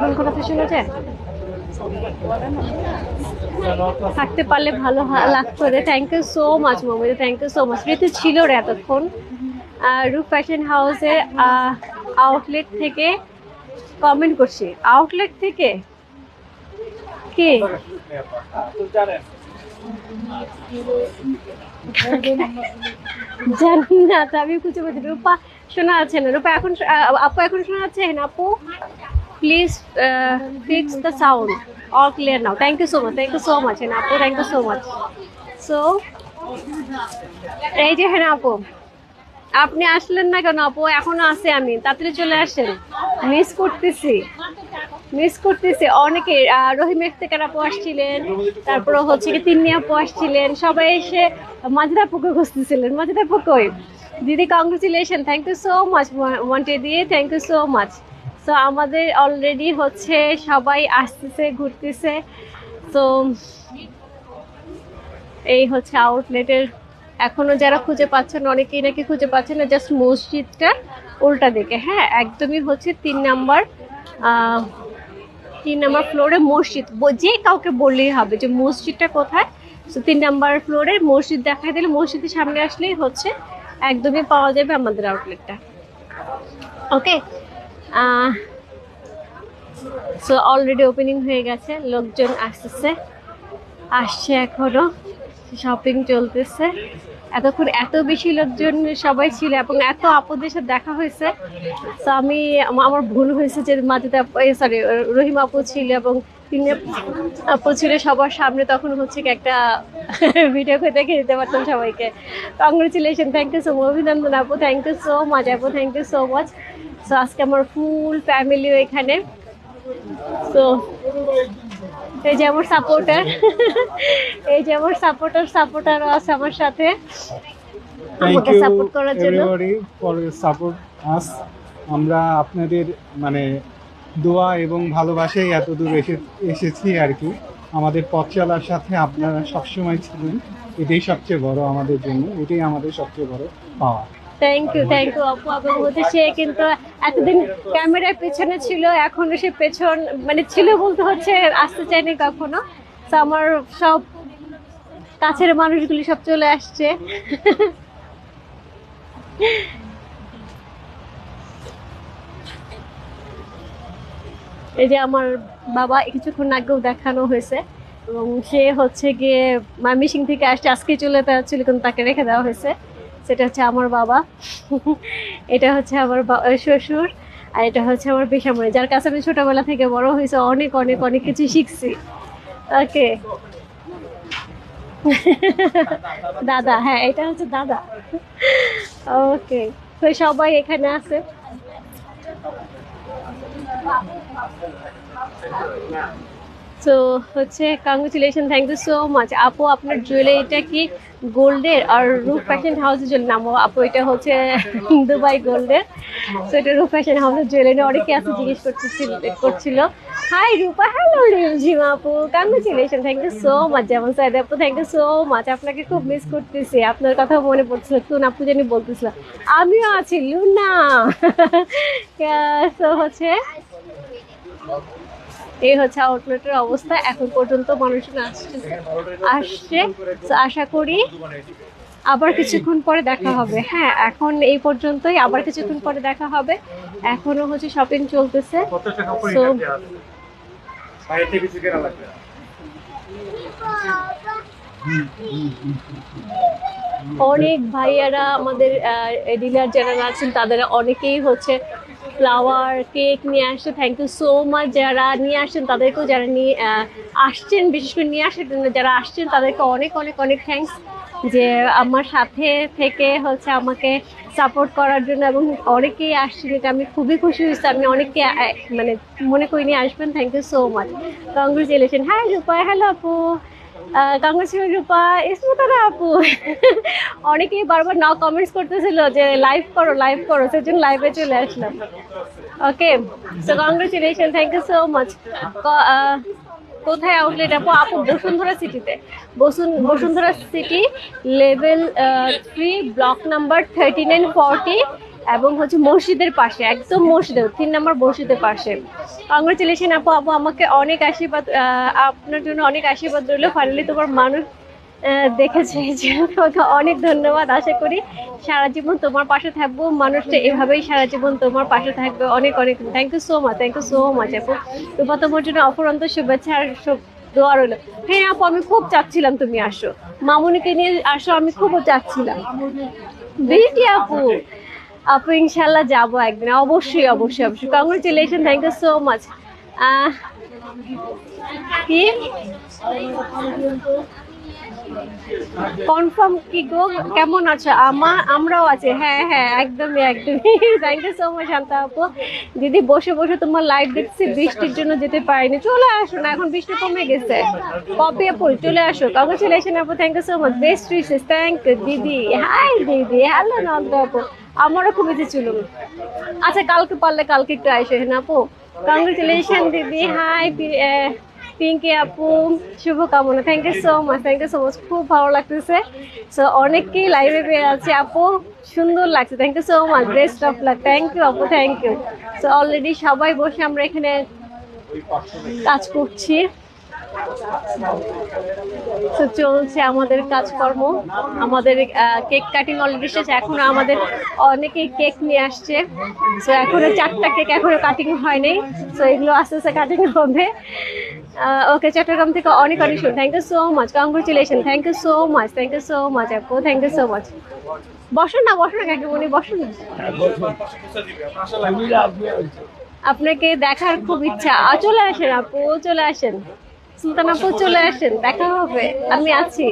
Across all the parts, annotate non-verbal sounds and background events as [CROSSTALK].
এখন কোনো কথা শোনা যায় থাকতে পারলে ভালো লাগতো রে। Thank you so much Momita thank you so much Ritu ছিল রে এতক্ষণ। রূপ ফ্যাশন হাউসের আউটলেট থেকে কমেন্ট করছি। আউটলেট থেকে? কে? জানি না আমি খুঁজে না। রূপা শোনা আছে না। রূপা এখন আপু এখন শোনা যাচ্ছে না, আপু? Please fix the sound all clear now thank you so much thank you so much হ্যাঁ আপু thank you so much so এই যে হ্যাঁ আপু আপনি আসলেন না কেন আপু এখনও আছে আমি। তাড়াতাড়ি চলে আসেন। মিস করতেছি। মিস করতেছি। অনেকে রহিম ইফতেকার আপু আসছিলেন। তারপর হচ্ছে কি তিন্নি আপু আসছিলেন। সবাই এসে মাজিদা আপুকে খুঁজতেছিলেন। আপু কই? দিদি congratulation thank you so much ওয়ান্টে দিয়ে thank you so much so আমাদের অলরেডি হচ্ছে সবাই আসতেছে, ঘুরতেছে। তো এই হচ্ছে আউটলেটের এখনও যারা খুঁজে পাচ্ছেন, অনেকেই নাকি খুঁজে পাচ্ছেন না জাস্ট মসজিদটা উল্টা দিকে। হ্যাঁ একদমই হচ্ছে তিন নাম্বার তিন নাম্বার ফ্লোরে মসজিদ। যে কাউকে বললেই হবে যে মসজিদটা কোথায়। তো তিন নাম্বার ফ্লোরে মসজিদ দেখাই দিলে মসজিদের সামনে আসলেই হচ্ছে একদমই পাওয়া যাবে আমাদের আউটলেটটা ওকে সো অলরেডি ওপেনিং হয়ে গেছে, লোকজন আসতেছে, আসছে এখনও শপিং চলতেছে। এতক্ষণ এত বেশি লোকজন সবাই ছিল এবং এত আপদের সাথে দেখা হয়েছে। তো আমি, আমার ভুল হয়েছে যে মাজিদা সরি রহিম আপু ছিল এবং তিনি আপু ছিল সবার সামনে, তখন হচ্ছে একটা ভিডিও করে দেখে দিতে পারতাম সবাইকে। Congratulation thank you so much অভিনন্দন আপু থ্যাংক ইউ সো মাচ আপু thank you so much so আজকে আমার ফুল ফ্যামিলিও এখানে। তো এই যে আমার সাপোর্টার এই যে আমার সাপোর্টার সাপোর্টারও আছে আমার সাথে। আমাকে সাপোর্ট করার জন্য। সাপোর্ট আস আমরা আপনাদের মানে দোয়া এবং ভালোবাসায় এত দূর এসে এসেছি আর কি। আমাদের পথ চলার সাথে আপনারা সবসময় ছিলেন। এটাই সবচেয়ে বড় আমাদের জন্য। এটাই আমাদের সবচেয়ে বড় পাওয়া। থ্যাংক ইউ থ্যাংক ইউ আপু এবং হচ্ছে সে কিন্তু এতদিন ক্যামেরার পেছনে ছিল, এখনও সে পেছন মানে ছিল বলতে হচ্ছে, আসতে চায়নি কখনো। তো আমার সব কাছের মানুষগুলি সব চলে আসছে। এই যে আমার বাবা কিছুক্ষণ আগেও দেখানো হয়েছে, এবং সে হচ্ছে গিয়ে মামিসিং থেকে আসছে, আজকে চলে যাচ্ছিল কিন্তু তাকে রেখে দেওয়া হয়েছে। সেটা হচ্ছে আমার বাবা। এটা হচ্ছে আমার শ্বশুর আর এটা হচ্ছে আমার পেশামণি, যার কাছে আমি ছোটবেলা থেকে বড় হয়েছে, অনেক অনেক অনেক কিছু শিখছি। ওকে দাদা হ্যাঁ এটা হচ্ছে দাদা। ওকে তো সবাই এখানে আছে? তো হচ্ছে congratulation thank you so much আপু, আপনার জুয়েলারিটা কি গোল্ডের আর রূপ ফ্যাশন হাউসের জন্য নাম আপু, এটা হচ্ছে দুবাই গোল্ডের তো এটা রূপ ফ্যাশন হাউসের জুয়েলারি অনেকে আছে জিজ্ঞেস করতেছিল করছিল। হাই রূপা হ্যালো রিমঝিম আপু। Congratulation thank you so much যেমন সাইদ আপু থ্যাংক ইউ সো মাচ আপনাকে খুব মিস করতেছি, আপনার কথা মনে পড়ছিল তুন আপু জানি বলতেছিল। আমিও আছি, লুনা। [LAUGHS] তো হচ্ছে এই হচ্ছে আউটলেটের অবস্থা। এখন পর্যন্ত মানুষজন আসছে আসছে। আশা করি আবার কিছুক্ষণ পরে দেখা হবে। হ্যাঁ এখন এই পর্যন্তই। আবার কিছুক্ষণ পরে দেখা হবে। এখনও হচ্ছে শপিং চলতেছে। So, অনেক ভাইয়ারা আমাদের ডিলার যারা আছেন। তাদের অনেকেই হচ্ছে ফ্লাওয়ার কেক নিয়ে আসছে। থ্যাংক ইউ সো মাচ যারা নিয়ে আসছেন, তাদেরকেও যারা নিয়ে আসছেন, বিশেষ করে নিয়ে আসছেন যারা আসছেন, তাদেরকে অনেক অনেক অনেক থ্যাঙ্কস যে আমার সাথে থেকে হচ্ছে আমাকে সাপোর্ট করার জন্য এবং অনেকেই আসছেন। এটা আমি খুবই খুশি হয়েছি। আমি অনেককে মানে মনে করিনি আসবেন। Thank you so much congratulation হ্যাঁ রূপা। হ্যালো আপু। কংগ্রেচুলেশন রূপা ইসমতারা আপু। অনেকেই বারবার নাও কমেন্টস করতেছিল যে লাইভ করো লাইভ করো। সেজন্য লাইভে চলে আসলাম। Okay so congratulation thank you so much কোথায় আউটলেট আপু? আপু, বসুন্ধরা সিটিতে বসুন Bashundhara city level three block number thirty nine forty এবং হচ্ছে মসজিদের পাশে, একদম মসজিদের, তিন নম্বর মসজিদের পাশে। কংগ্রেচুলেশন আপু আপু আমাকে অনেক আশীর্বাদ আপনার জন্য অনেক আশীর্বাদ রইল। ফাইনালি তোমার মানুষ দেখেছে তোমাকে অনেক ধন্যবাদ। আশা করি সারা জীবন তোমার পাশে থাকব। মানুষটা এভাবেই সারা জীবন তোমার পাশে থাকবে। অনেক অনেক thank you so much thank you so much আপু। তোমার তোমার জন্য অপরন্ত শুভেচ্ছা আর দোয়া রইল। হ্যাঁ আপু, আমি খুব চাচ্ছিলাম তুমি আসো। মামুনিকে নিয়ে আসো, আমি খুব চাচ্ছিলাম। বিটি আপু। আপু ইনশাল্লাহ যাব একদিন। অবশ্যই অবশ্যই অবশ্যই। Congratulation thank you so much কি? কনফার্ম কি গো? কেমন আছো? আমার আমরাও আছি। হ্যাঁ হ্যাঁ একদমই একদমই। Thank you so much Shanta আপু। দিদি বসে বসে তোমার লাইভ দেখছি, বৃষ্টির জন্য যেতে পারিনি। চলে আসো না, এখন বৃষ্টি কমে গেছে। কপি আপু, চলে আসো। কংগ্রেচুলেশন আপু thank you so much best wishes thank দিদি। হাই দিদি। হ্যালো নন্দ আপু। আমারও খুব ইচ্ছে ছিল। আচ্ছা কালকে পারলে কালকে একটু আইসো হ্যাঁ আপু। কংগ্রেচুলেশন দিদি। হাই পিঙ্কি আপু। শুভকামনা। Thank you so much thank you so much খুব ভালো লাগতেছে। সো অনেকেই লাইভে পেয়ে আছে আপু। সুন্দর লাগছে। Thank you so much best of luck thank you আপু থ্যাংক ইউ সো অলরেডি সবাই বসে আমরা এখানে কাজ করছি। তো চলছে আমাদের কাজকর্ম। আমাদের কেক কাটিং অলরেডি শেষ। এখনও আমাদের অনেকেই কেক নিয়ে আসছে। সো এখনও চারটা কেক এখনও কাটিং হয়নি। সো এগুলো আস্তে আস্তে কাটিং হবে। ওকে চট্টগ্রাম থেকে অনেক অনেক শুন thank you so much congratulation thank you so much thank you so much আপু থ্যাংক ইউ সো মাচ বসো না বসো না কাকিমণি বসো না। আপনাকে দেখার খুব ইচ্ছা। চলে আসেন আপু চলে আসেন। সুলতান আপু চলে আসেন, দেখা হবে, আমি আছি।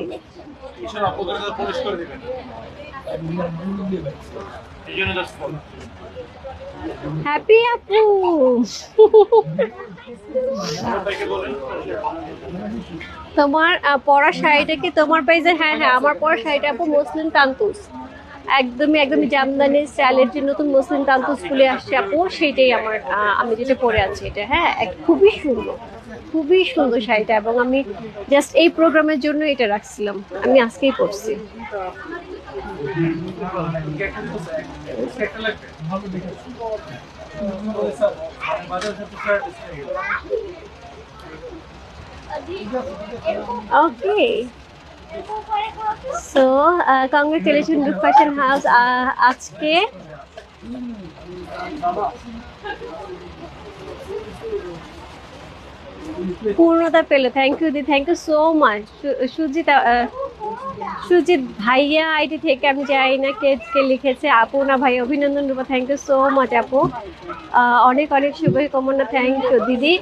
হ্যাপি আপু তোমার পরা শাড়িটা কি তোমার পেজে? হ্যাঁ হ্যাঁ আমার পরা শাড়িটা আপু মুসলিম তান্তুস একদমই একদমই জামদানি স্টাইলের যে নতুন মুসলিম তান্তুস ফুলে আসছে আপু, সেইটাই আমার আমি যেটা পরে আছি এটা। হ্যাঁ খুবই সুন্দর খুবই সুন্দর শাড়িটা এবং আমি জাস্ট এই প্রোগ্রামের জন্য এটা রাখছিলাম, আমি আজকেই পড়ছি okay so congratulation look fashion house আজকে পূর্ণতা পেল। Thank you the thank you so much Sujit Sujit ভাইয়া, আইডি থেকে আমি যাই না, কে লিখেছে? আপু, না ভাই, অভিনন্দন Rupa thank you so much আপু। অনেক অনেক শুভকামনা থ্যাংক ইউ দিদি।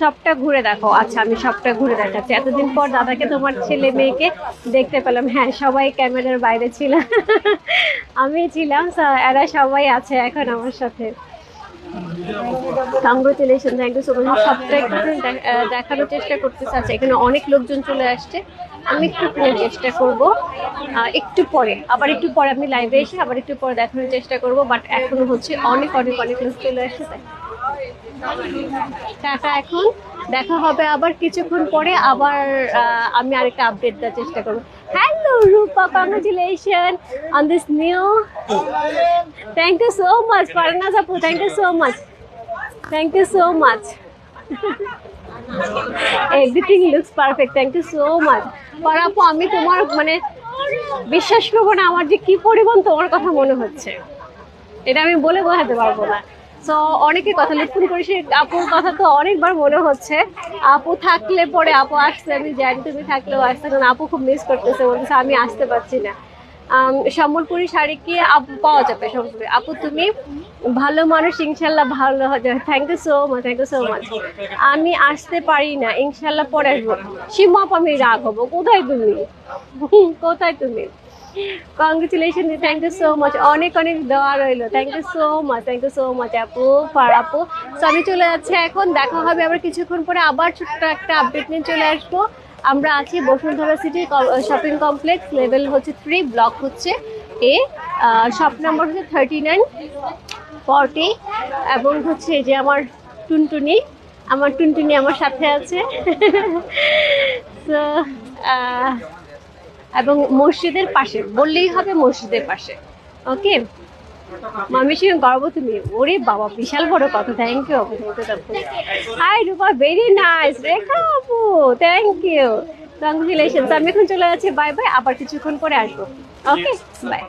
সবটা ঘুরে দেখো। আচ্ছা আমি সবটা ঘুরে দেখাচ্ছি। এতদিন পর দাদাকে, তোমার ছেলে মেয়েকে দেখতে পেলাম। হ্যাঁ সবাই ক্যামেরার বাইরে ছিল। আমি ছিলাম এরা সবাই আছে এখন আমার সাথে। Congratulation thank you so much সবটা একটু দেখানোর চেষ্টা করতেছে আচ্ছা এখানে অনেক লোকজন চলে আসছে। আমি একটু পরে চেষ্টা করব। একটু পরে, আবার একটু পরে আমি লাইভে এসে আবার একটু পরে দেখানোর চেষ্টা করব বাট এখনও হচ্ছে অনেক অনেক অনেক লোক চলে তাই টাটা এখন, দেখা হবে আবার কিছুক্ষণ পরে, আবার আমি আরেকটা আপডেট দেওয়ার চেষ্টা করব। Hello Rupa congratulation on this new thank you so much Farnaz আপু thank you so much thank you so much everything looks perfect thank you so much আপু, আমি তোমার মানে বিশ্বাস করব না, আমার যে কি পরিমাণ তোমার কথা মনে হচ্ছে। এটা আমি বলে বোঝাতে পারব না। সো অনেকে কথা লিখুন করে সে আপুর কথা তো অনেকবার মনে হচ্ছে। আপু থাকলে পরে আপু আসছে, আমি জানি তুমি থাকলেও আসতে কারণ আপু খুব মিস করতেছে, বলতেছে আমি আসতে পারছি না। সম্বলপুরি শাড়ি কি আপু, পাওয়া যাবে সম্বলপুরি? আপু, তুমি? ভালো মানুষ, ইনশাল্লাহ ভালো হবে। Thank you so much thank you so much আমি আসতে পারি না, ইনশাল্লাহ পরে আসব। সীমা আমি রাগ হব। কোথায় তুমি? কোথায় তুমি? Congratulation thank you so much অনেক অনেক দেওয়া রইল। Thank you so much thank you so much আপু, ফার আপু। আমি চলে যাচ্ছি এখন। দেখা হবে আবার কিছুক্ষণ পরে। আবার ছোট্ট একটা আপডেট নিয়ে চলে আসব। আমরা আছি Bashundhara city shopping complex level হচ্ছে থ্রি ব্লক হচ্ছে এ শপ নাম্বার হচ্ছে থার্টি নাইন ফর্টি এবং হচ্ছে যে আমার টুনটুনি আমার টুনটুনি আমার সাথে আছে। [LAUGHS] এবং মসজিদের পাশে, বললেই হবে মসজিদের পাশে। ওকে মামির গর্ব তুমি। ওরে বাবা, বিশাল বড় কথা। থ্যাংক ইউ আপু। Hi Rupa very nice Rekha, আপু থ্যাংক ইউ কংগ্রেচুলেশনস আমি এখন চলে যাচ্ছি। বাই বাই আবার কিছুক্ষণ পরে আসব। Okay bye